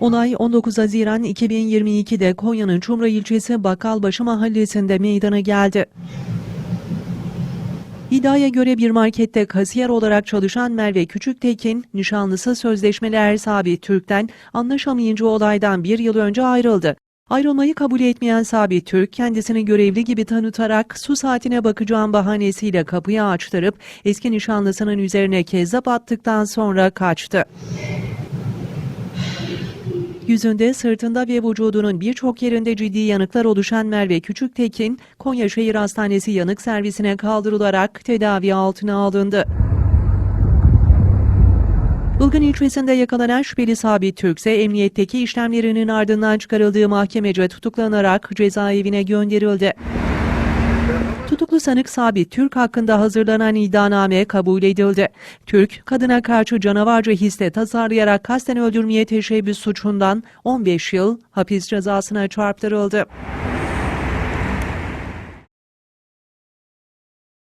Olay 19 Haziran 2022'de Konya'nın Çumra ilçesi Bakkalbaşı mahallesinde meydana geldi. İddiaya göre bir markette kasiyer olarak çalışan Merve Küçüktekin, nişanlısı sözleşmeler Sabit Türk'ten anlaşamayınca olaydan bir yıl önce ayrıldı. Ayrılmayı kabul etmeyen Sabit Türk, kendisini görevli gibi tanıtarak su saatine bakacağım bahanesiyle kapıyı açtırıp eski nişanlısının üzerine kezzap attıktan sonra kaçtı. Yüzünde, sırtında ve vücudunun birçok yerinde ciddi yanıklar oluşan Merve Küçüktekin, Konya Şehir Hastanesi yanık servisine kaldırılarak tedavi altına alındı. Ilgın ilçesinde yakalanan şüpheli Sabit Türk ise emniyetteki işlemlerinin ardından çıkarıldığı mahkemece tutuklanarak cezaevine gönderildi. Tutuklu sanık Sabit Türk hakkında hazırlanan iddianame kabul edildi. Türk, kadına karşı canavarca hisle tasarlayarak kasten öldürmeye teşebbüs suçundan 15 yıl hapis cezasına çarptırıldı.